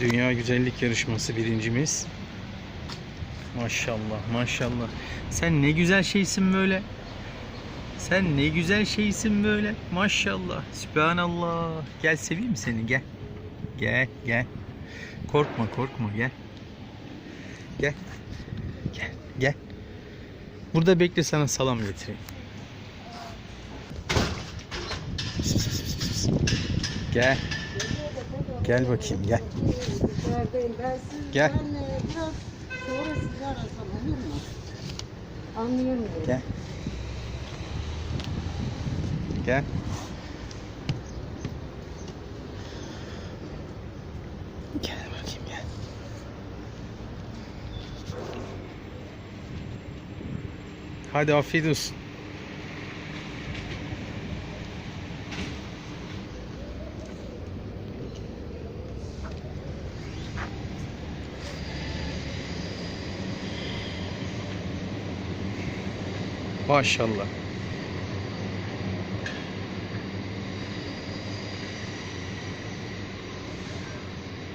Dünya Güzellik Yarışması birincimiz. Maşallah maşallah. Sen ne güzel şeysin böyle. Sen ne güzel şeysin böyle. Maşallah. Sübhanallah. Gel seveyim seni gel. Gel gel. Korkma korkma gel. Gel. Gel gel. Burada bekle sana salam getireyim. Gel. Gel bakayım gel. Neredeyim ben siz Gel. ben e, biraz sonra sizi arasam olur mu? Anlayamıyorum. Gel. Gel. Gel bakayım gel. Hadi afiyet olsun. Maşallah.